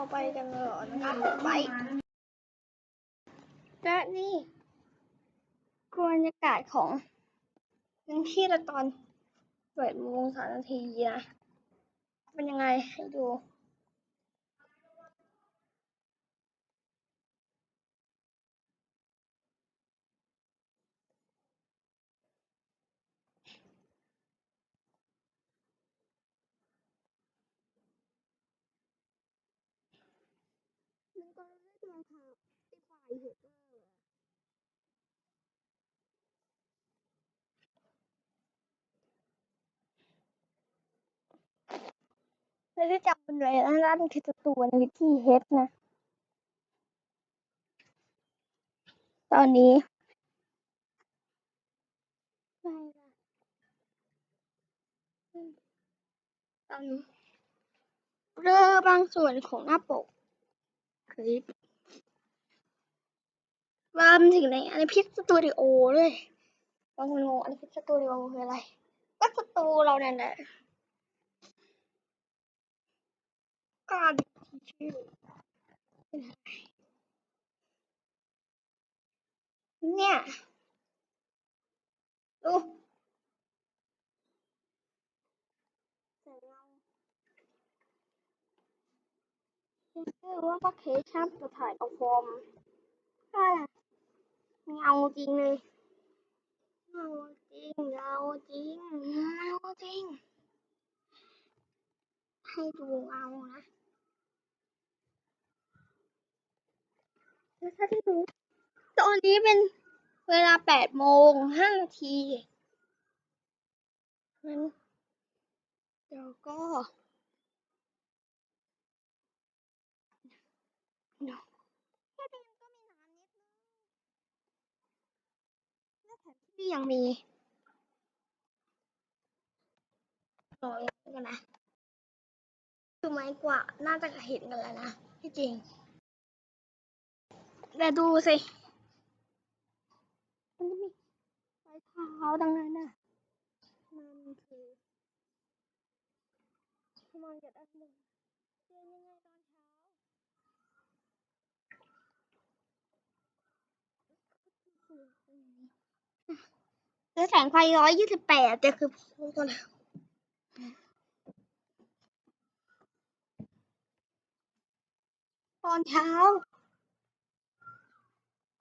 เราไปกันเลยเหรอนะครับไปและนี่คือบรรยากาศของพื้นที่ละตอนเปิดโมงสามนาทีนะเป็นยังไงให้ดู ได้เดินทางไปฝ่ายเหตุเออไม่ได้จำเป็นเลยนะนั่นคือตัวในวิธีเฮดนะ ตอนนี้ตอนนี้เรือบางส่วนของหน้าปกคลิป รวมถึงในอันพิษสตูดิโอด้วยบางคนงงอันพิษสตูดิโอคืออะไร ก็สตูเราเนี่ยแหละการที่ชื่อเนี่ย ดูแสงเงชื่อว่าว่าเคชั่นจะถ่ายเอาฟอร์มใช่ เงาจริงเลยเงาจริงเงาจริงเงาจริง ให้ดูเงานะแล้วถ้าที่ดูตอนนี้เป็นเวลาแปดโมงห้านาทีงั้นเดี๋ยวก็เดี๋ยวแค่เดินก็มีน้ำนิดนึง และแถมที่ยังมีรอยกันนะคือไม้กว่าน่าจะเห็นกันแล้วนะที่จริง แต่ดูสิ มันจะมีรอยเท้าดังนั้นน่ะมันคือมองจากด้านบนเป็นยังไงตอนเช้าคือ แสงไฟร้อยยี่สิบแปดแต่คือพูดกันแล้วตอนเช้า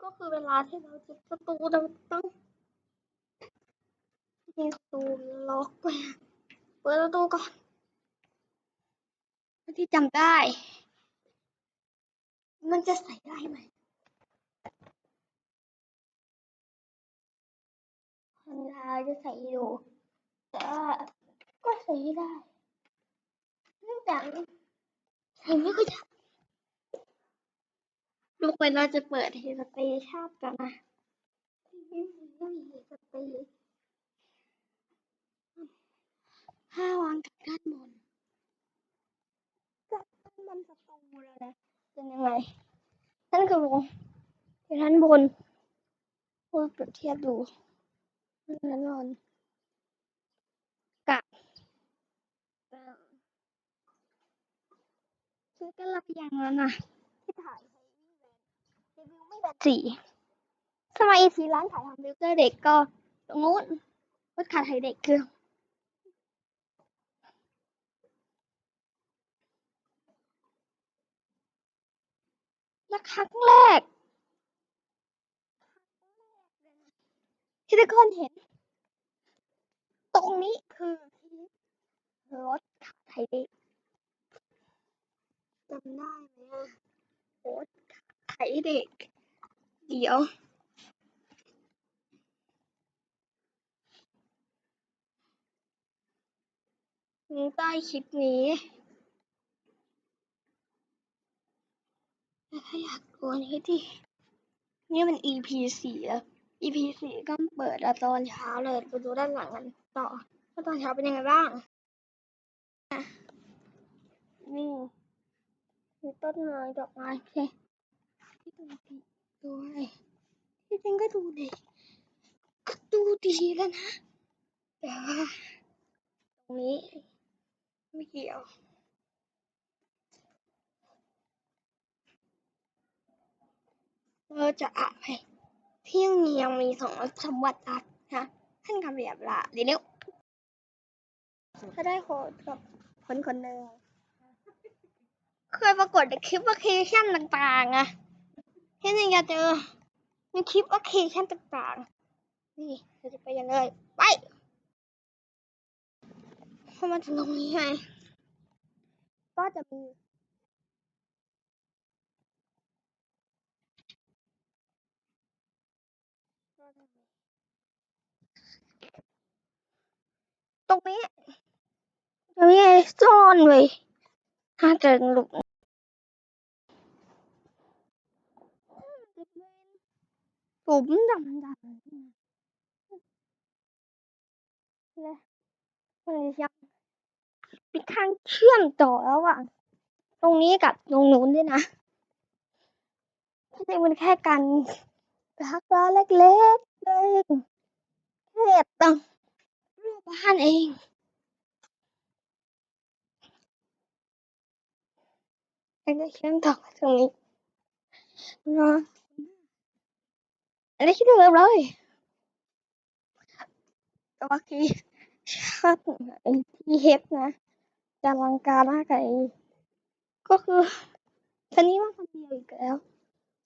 ก็คือเวลาที่เราจะประตูเราต้องมีประตูล็อกไว้เปิดประตูก่อนที่จำได้ มันจะใส่ได้ไหม คนเราจะใส่อยู่ แต่ว่าก็ใส่ไม่ได้เนื่องจากใส่ไม่ค่อยได้ลูกไปเราจะเปิดเฮสเตชาติกันนะไม่มีไม่มีเฮสเตห้าวางจากด้านบนจากด้านบนสตูแล้วนะเป็นยังไงนั่นคือวงที่ด้านบนพูดเปรียบเทียบดู นั่นนอนกับเอ่อซื้อกันระเบียงแล้วนะที่ถ่ายให้วิ่งแบนรีวิวไม่แบนสี่สมัยทีร้านถ่ายทำฟิลเตอร์เด็กก็ตรงนู้นรถขาถ่ายเด็กคือและครั้งแรก ที่ทุกคนเห็น ตรงนี้คือที่รถขาไทยเด็กจำได้ไหมรถขาไทยเด็ก เดี๋ยวนี้ใต้คลิปนี้แต่ถ้าอยากดูอันนี้ที่นี่มัน EP สี่แล้ว อีพีสี่ก็เปิดตอนเช้าเลยไปดูด้านหลังกันต่อว่าตอนเช้าเป็นยังไงบ้างนี่มีต้นไม้ดอกไม้ใช่ที่ดูดีด้วยที่จริงก็ดูดีก็ดูดีแล้วนะแต่ว่าตรงนี้ไม่เกี่ยวเราจะอะไป ที่ยงนี้ยังมีสองสมบัติรัฐนะท่านคำเรียบละเดี๋ยวนี้ถ้าได้โคนกับคนคนหนึ่งเคยปรากฏในคลิปว่าเคชั่นต่างๆอะที่นี่จะเจอในคลิปว่าเคชั่นต่างๆ นี่เราจะไปกันเลย ไปพอมาถึงตรงนี้ไงก็จะมี ตรงนี้จะมีอะไรซ่อนไว้ถ้าเจอหลุมหลุมดำดำและมันยังมีทางเชื่อมต่อระหว่างตรงนี้กับตรงนู้นด้วยนะที่จริงมันแค่การพักร้อเล็กๆเองแค่ตัง บ้านเองแล้วก็เชื่อมต่อตรงนี้เนาะอันนี้คิดเดิมเลยแต่ว่าคือชาติไอ้ที่เฮ็ดนะจะอลังการมากไอ้ก็คือคันนี้มาคนเดียวอีกแล้ว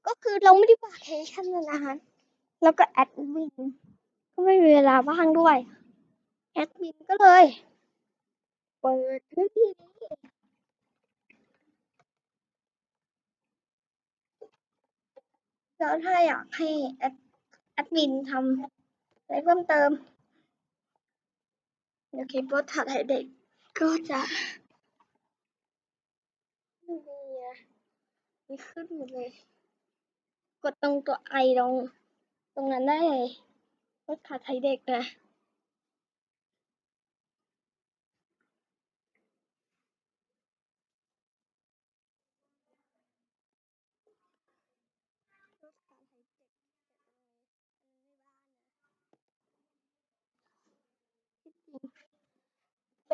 ก็คือเราไม่ได้วาเคชั่นนานแล้วก็แอดมินก็ไม่มีเวลาว่างด้วย แอดมินก็เลย เปิดพื้นที่นี้ แล้วถ้าอยากให้แอดแอดมินทำอะไรเพิ่มเติมเดี๋ยวคลิปรถถัดให้เด็กก็จะมีอะมีขึ้นหมดเลย กดตรงตัวไอตรง ตรงนั้นได้เลยรถถัดไทยเด็กนะ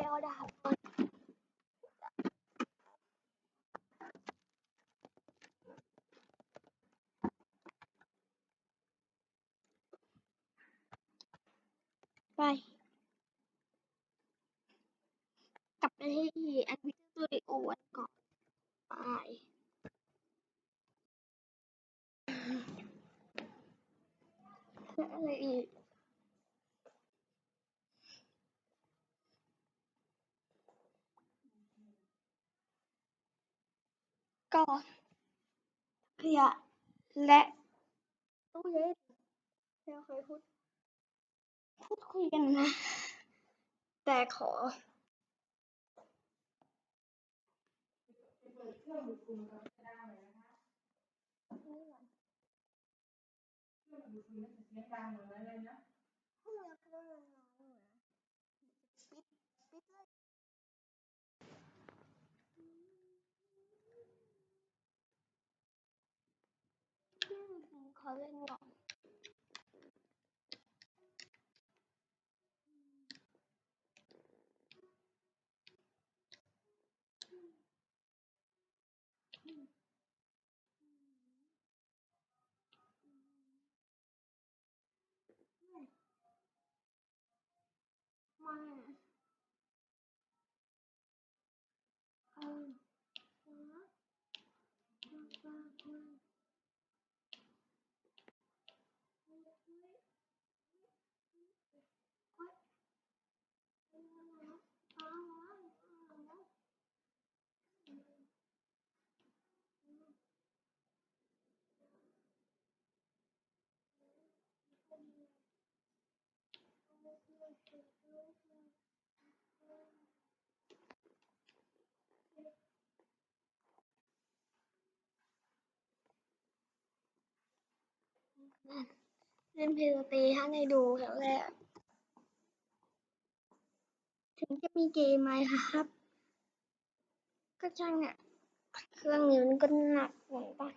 เอาดาบก่อนไปกลับไปที่แอดมินสตูดิโอวันก่อนไปอะไรอีก ก็ขยะ และตู้เย็นเราเคยพูดพูดคุยกันนะ แต่ขอขอเล่นก่อ เล่นเพลย์สเตชันให้ดูแถวแรก ถึงจะมีเกมไหมครับ ก็ช่างเนี่ยเครื่องนี้มันก็หนักเหมือนกัน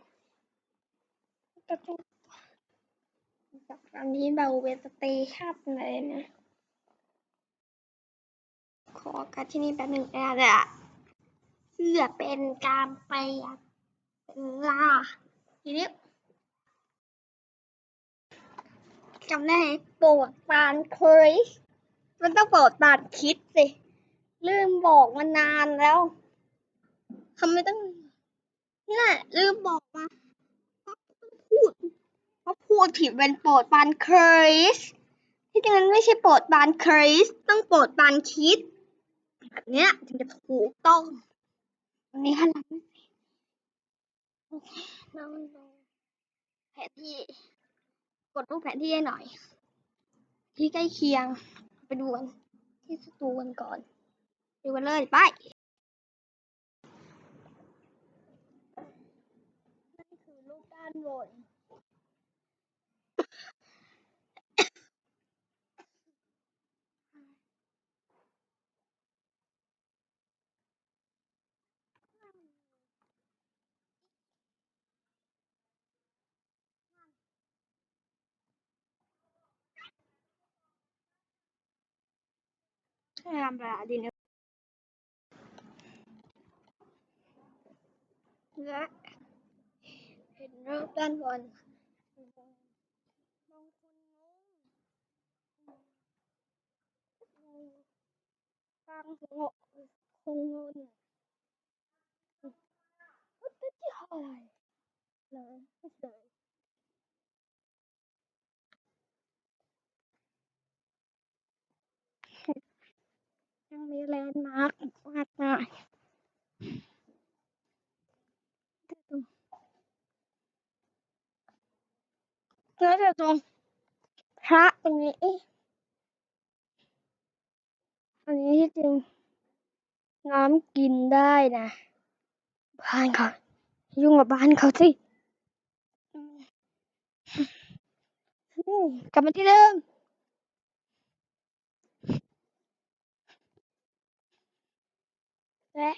ก็ต้องจากตอนนี้เราเป็นสเตชันเลยนะ ขอกัดที่นี่แป๊บหนึ่งนะเดี๋ยวเพื่อเป็นการประหยัดเวลาทีนี้ จำได้ไหมโปรดปานคริสมันต้องโปรดปานคิดสิลืมบอกมานานแล้วทำไมต้องนี่แหละลืมบอกมาก็ต้องพูดเพราะพูดผิดเป็นโปรดปานคริสที่จริงมันไม่ใช่โปรดปานคริสต้องโปรดปานคิดแบบเนี้ยถึงจะถูกต้องวันนี้หันหลังโอเคนั่งลงแผนที่ กดรูปแผนที่ให้หน่อย ที่ใกล้เคียงไปดูกันที่สตูกันก่อนดูกันเลยไปนั่นคือรูปด้านบน ใช่ทำประดินและเห็นรูปด้านบนบางคนงงงงบางคงคงงงว่าจะที่อะไรเห ช่ยังมีแลนด์มาร์กมากมายแล้วแต่ตรงพระตรงนี้อันนี้ที่จริงน้ำกินได้นะบ้านเขายุ่งกับบ้านเขาสิกลับมาที่เดิม และ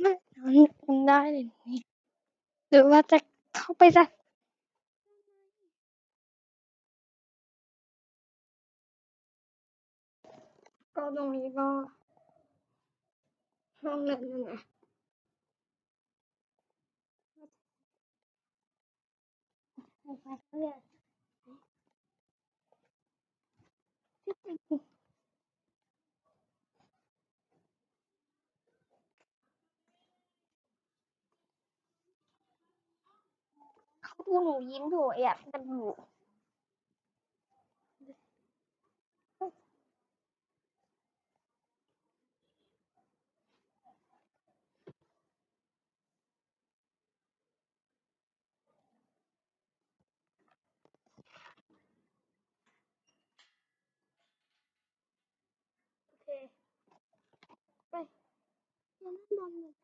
ไม่น้ำกินได้เลยนี่หรือว่าจะเข้าไปจะก็ตรงนี้ก็ห้องนั้นนะนะไปเนี่ยที่จริง เขาดูหนูยิ้มดูแอบกันอยู่โอเคไปด้านบนเลย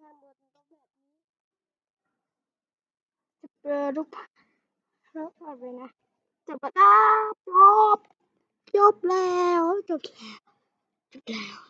ด้านบนก็แบบนี้จะ เปลอรูปภาพแล้วก่อนเลยนะจบแล้วจบจบแล้วจบแล้วจบแล้ว